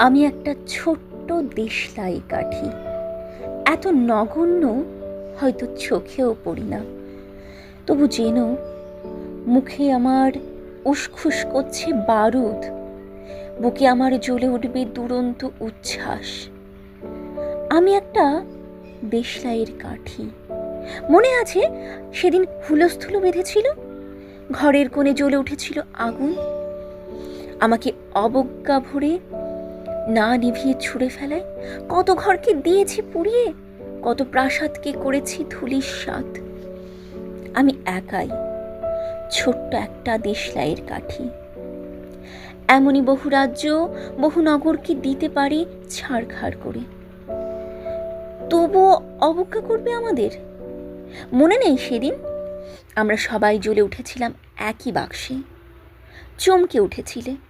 আমি একটা ছোট্ট দেশলাই কাঠি। এত নগণ্য হয়তো চোখেও পড়ি না। তবু যেন মুখে আমার উসখুস করছে বারুদ, বুকে আমার জ্বলে উঠবে দুরন্ত উচ্ছ্বাস। আমি একটা দেশলাইয়ের কাঠি। মনে আছে সেদিন হুলস্থুলো বেঁধেছিল? ঘরের কোণে জ্বলে উঠেছিল আগুন। আমাকে অবজ্ঞা ভরে না নিভিয়ে ছুঁড়ে ফেলায়? কত ঘরকে দিয়েছি পুড়িয়ে? কত প্রাসাদকে করেছি ধুলির স্বাদ? আমি একাই ছোট্ট একটা দেশলাইয়ের কাঠি। এমনই বহু রাজ্য, বহু নগরকে দিতে পারি ছাড়খাড় করে। তবুও অবজ্ঞা করবে আমাদের? মনে নেই সেদিন? আমরা সবাই জ্বলে উঠেছিলাম একই বাক্সে। চমকে উঠেছিলে।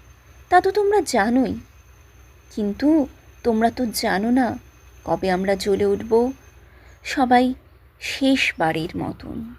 তা তো তোমরা জানোই। কিন্তু তোমরা তো জানো না কবে আমরা জ্বলে উঠব। সবাই শেষবারের মতন।